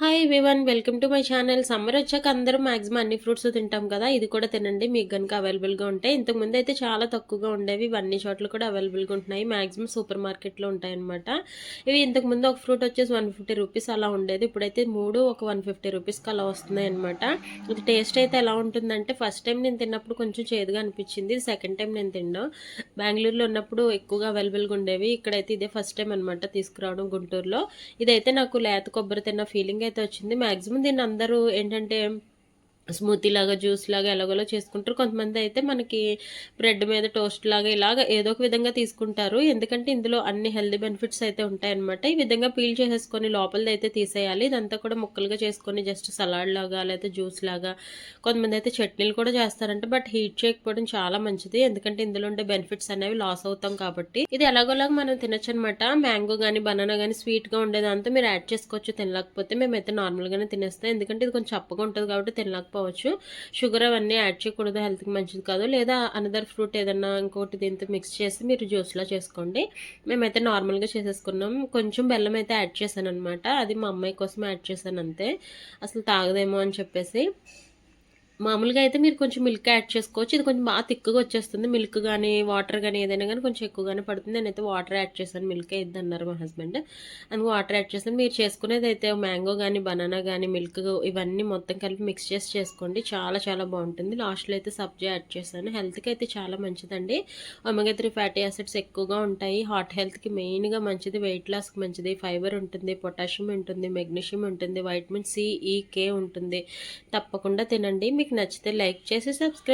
Hi Vivan welcome to my channel summer వచ్చాక అందరూ maximum అన్ని ఫ్రూట్స్ తింటాం కదా ఇది కూడా తినండి. మీకు కనుక అవైలబుల్గా ఉంటాయి ఇంతకు ముందు అయితే చాలా తక్కువగా ఉండేవి. ఇవన్నీ చోట్ల కూడా అవైలబుల్గా ఉంటున్నాయి. మ్యాక్సిమం సూపర్ మార్కెట్లో ఉంటాయన్నమాట. ఇవి ఇంతకు ముందు ఒక ఫ్రూట్ వచ్చేసి వన్ ఫిఫ్టీ రూపీస్ అలా ఉండేది. ఇప్పుడైతే మూడు ఒక వన్ ఫిఫ్టీ రూపీస్కి అలా వస్తున్నాయి అనమాట ఇది టేస్ట్ అయితే ఎలా ఉంటుందంటే ఫస్ట్ టైం నేను తిన్నప్పుడు కొంచెం చేదుగా అనిపించింది. సెకండ్ టైం నేను తిన్నాను బెంగళూరులో ఉన్నప్పుడు ఎక్కువగా అవైలబుల్గా ఉండేవి. ఇక్కడైతే ఇదే ఫస్ట్ టైం అనమాట తీసుకురావడం గుంటూరులో. ఇదైతే నాకు లేత కొబ్బరి తిన్న ఫీలింగ్ అయితే వచ్చింది మ్యాక్సిమం దీన్ని అందరూ ఏంటంటే స్మూతీ లాగా జ్యూస్ లాగా ఎలాగోలో చేసుకుంటారు. కొంతమంది అయితే మనకి బ్రెడ్ మీద టోస్ట్ లాగా ఇలాగ ఏదో ఒక విధంగా తీసుకుంటారు. ఎందుకంటే ఇందులో అన్ని హెల్దీ బెనిఫిట్స్ అయితే ఉంటాయన్నమాట. ఈ విధంగా పీల్ చేసేసుకొని లోపలది అయితే తీసేయాలి. ఇదంతా కూడా ముక్కలుగా చేసుకొని జస్ట్ సలాడ్ లాగా లేకపోతే జ్యూస్ లాగా కొంతమంది అయితే చట్నీలు కూడా చేస్తారంట. బట్ హీట్ చేయకపోవడం చాలా మంచిది. ఎందుకంటే ఇందులో ఉండే బెనిఫిట్స్ అనేవి లాస్ అవుతాం కాబట్టి. ఇది ఎలాగోలాగా మనం తినొచ్చు అనమాట మ్యాంగో కానీ బనానా కానీ స్వీట్గా ఉండేదంతా మీరు యాడ్ చేసుకోవచ్చు. తినలేకపోతే మేమైతే నార్మల్గానే తినేస్తాం. ఎందుకంటే ఇది కొంచెం చప్పగా ఉంటుంది కాబట్టి తినలేకపోతే చేసుకోవచ్చు. షుగర్ అవన్నీ యాడ్ చేయకూడదు హెల్త్కి మంచిది కాదు. లేదా అనదర్ ఫ్రూట్ ఏదన్నా ఇంకోటి దీంతో మిక్స్ చేసి మీరు జ్యూస్లా చేసుకోండి. మేమైతే నార్మల్గా చేసేసుకున్నాం. కొంచెం బెల్లం అయితే యాడ్ చేశాను అనమాట అది మా అమ్మాయి కోసం యాడ్ చేశాను అంతే. అసలు తాగదేమో అని చెప్పేసి. మామూలుగా అయితే మీరు కొంచెం మిల్క్ యాడ్ చేసుకోవచ్చు. ఇది కొంచెం బాగా తిక్కుగా వచ్చేస్తుంది. మిల్క్ కానీ వాటర్ కానీ ఏదైనా కానీ కొంచెం ఎక్కువగానే పడుతుంది. నేనైతే వాటర్ యాడ్ చేశాను. మిల్క్ ఇద్ది అన్నారు మా హస్బెండ్ అందుకు వాటర్ యాడ్ చేశాను. మీరు చేసుకునేది అయితే మ్యాంగో కానీ బనానా కానీ మిల్క్ ఇవన్నీ మొత్తం కలిపి మిక్స్ చేసి చేసుకోండి. చాలా చాలా బాగుంటుంది. లాస్ట్లో అయితే సబ్జా యాడ్ చేశాను. హెల్త్కి అయితే చాలా మంచిదండి. ఒమెగా త్రీ ఫ్యాటీ యాసిడ్స్ ఎక్కువగా ఉంటాయి. హార్ట్ హెల్త్కి మెయిన్గా మంచిది. వెయిట్ లాస్కి మంచిది. ఫైబర్ ఉంటుంది. పొటాషియం ఉంటుంది. మెగ్నీషియం ఉంటుంది. వైటమిన్ సి ఈ కే ఉంటుంది. తప్పకుండా తినండి. మీకు నచ్చితే లైక్ చేసి సబ్స్క్రైబ్